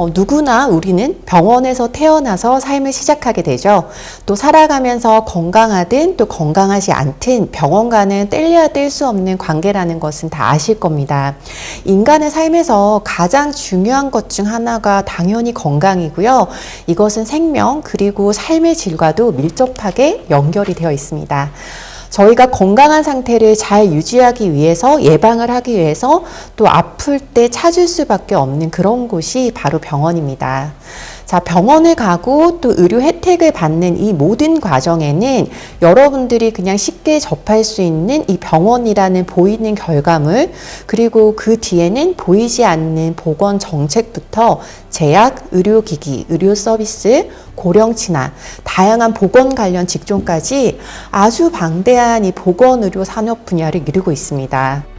어, 누구나 우리는 병원에서 태어나서 삶을 시작하게 되죠. 또 살아가면서 건강하든 또 건강하지 않든 병원과는 뗄래야 뗄 수 없는 관계라는 것은 다 아실 겁니다. 인간의 삶에서 가장 중요한 것 중 하나가 당연히 건강이고요. 이것은 생명 그리고 삶의 질과도 밀접하게 연결이 되어 있습니다. 저희가 건강한 상태를 잘 유지하기 위해서 예방을 하기 위해서 또 아플 때 찾을 수밖에 없는 그런 곳이 바로 병원입니다. 자, 병원을 가고 또 의료 혜택을 받는 이 모든 과정에는 여러분들이 그냥 쉽게 접할 수 있는 이 병원이라는 보이는 결과물, 그리고 그 뒤에는 보이지 않는 보건 정책부터 제약, 의료기기, 의료 서비스, 고령 친화, 다양한 보건 관련 직종까지 아주 방대한 이 보건 의료 산업 분야를 이루고 있습니다.